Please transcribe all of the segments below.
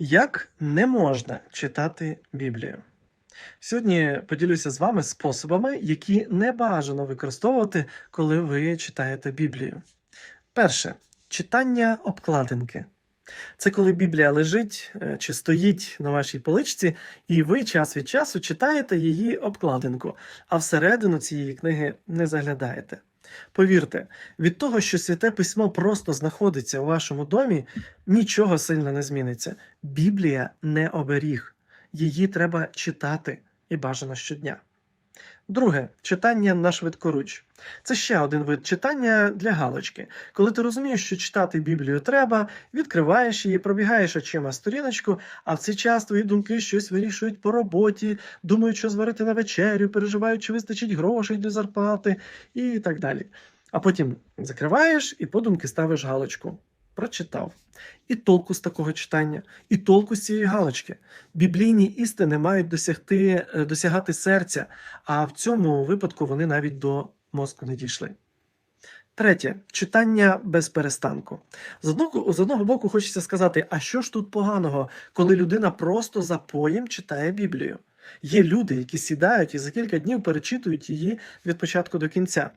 Як не можна читати Біблію? Сьогодні поділюся з вами способами, які не бажано використовувати, коли ви читаєте Біблію. Перше читання обкладинки. Це коли Біблія лежить е, чи стоїть на вашій поличці, і ви час від часу читаєте її обкладинку, а всередину цієї книги не заглядаєте. Повірте, від того, що святе письмо просто знаходиться у вашому домі, нічого сильно не зміниться. Біблія не оберіг. Її треба читати і бажано щодня. Друге читання на швидкоруч. Це ще один вид читання для галочки. Коли ти розумієш, що читати Біблію треба, відкриваєш її, пробігаєш очима сторіночку, а в цей час твої думки щось вирішують по роботі, думають, що зварити на вечерю, переживають, чи вистачить грошей для зарплати і так далі. А потім закриваєш і подумки ставиш галочку. Прочитав. І толку з такого читання, і толку з цієї галочки. Біблійні істини мають досягти, е, досягати серця, а в цьому випадку вони навіть до мозку не дійшли. Третє читання без перестанку. З одного, з одного боку, хочеться сказати, а що ж тут поганого, коли людина просто за поєм читає Біблію? Є люди, які сідають і за кілька днів перечитують її від початку до кінця.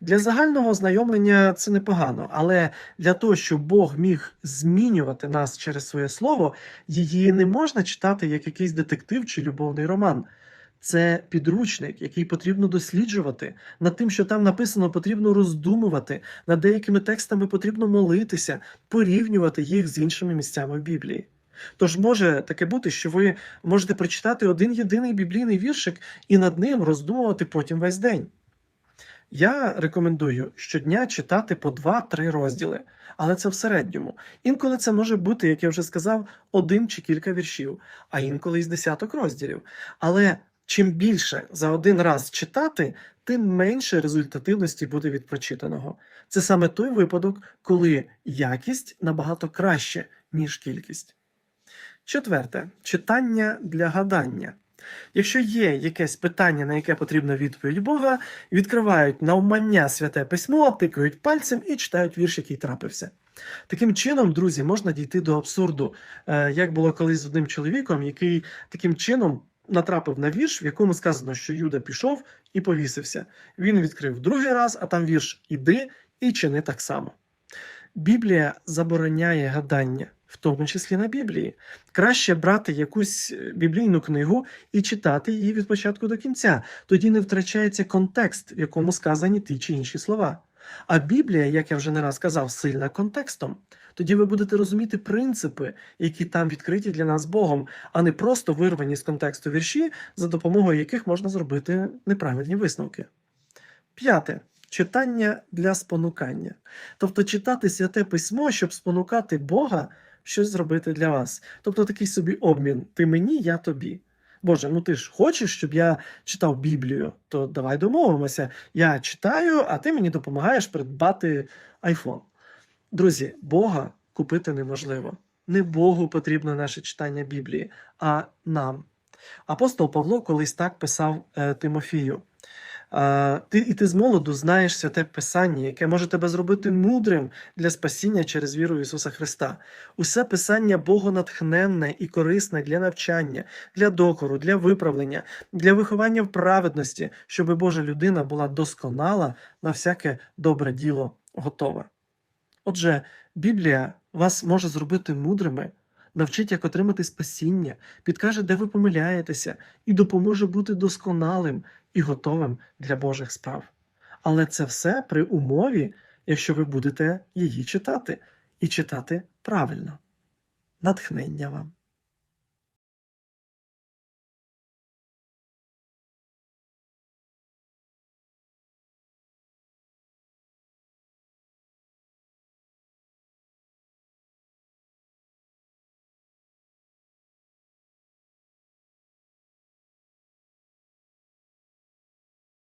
Для загального ознайомлення це непогано, але для того, щоб Бог міг змінювати нас через своє слово, її не можна читати як якийсь детектив чи любовний роман. Це підручник, який потрібно досліджувати. Над тим, що там написано, потрібно роздумувати. Над деякими текстами потрібно молитися, порівнювати їх з іншими місцями в Біблії. Тож може таке бути, що ви можете прочитати один єдиний біблійний віршик і над ним роздумувати потім весь день. Я рекомендую щодня читати по 2-3 розділи, але це в середньому. Інколи це може бути, як я вже сказав, один чи кілька віршів, а інколи із десяток розділів. Але чим більше за один раз читати, тим менше результативності буде від прочитаного. Це саме той випадок, коли якість набагато краще, ніж кількість. Четверте читання для гадання. Якщо є якесь питання, на яке потрібна відповідь Бога, відкривають навмання святе письмо, тикають пальцем і читають вірш, який трапився. Таким чином, друзі, можна дійти до абсурду, Е, як було колись з одним чоловіком, який таким чином натрапив на вірш, в якому сказано, що Юда пішов і повісився. Він відкрив другий раз, а там вірш Іди і чини так само. Біблія забороняє гадання, в тому числі на Біблії. Краще брати якусь е, біблійну книгу і читати її від початку до кінця. Тоді не втрачається контекст, в якому сказані ті чи інші слова. А Біблія, як я вже не раз казав, сильна контекстом. Тоді ви будете розуміти принципи, які там відкриті для нас Богом, а не просто вирвані з контексту вірші, за допомогою яких можна зробити неправильні висновки. П'яте. Читання для спонукання. Тобто читати святе письмо, щоб спонукати Бога щось зробити для вас. Тобто такий собі обмін: ти мені, я тобі. Боже, ну ти ж хочеш, щоб я читав Біблію, то давай домовимося. Я читаю, а ти мені допомагаєш придбати айфон. Друзі, Бога купити неможливо. Не Богу потрібно наше читання Біблії, а нам. Апостол Павло колись так писав е, Тимофію. Ти, і ти з молоду знаєш святе Писання, яке може тебе зробити мудрим для спасіння через віру в Ісуса Христа. Усе Писання богонатхненне і корисне для навчання, для докору, для виправлення, для виховання в праведності, щоб Божа людина була досконала на всяке добре діло готова. Отже, Біблія вас може зробити мудрими, навчить, як отримати спасіння, підкаже, де ви помиляєтеся, і допоможе бути досконалим і готовим для Божих справ. Але це все при умові, якщо ви будете її читати, і читати правильно. Натхнення вам!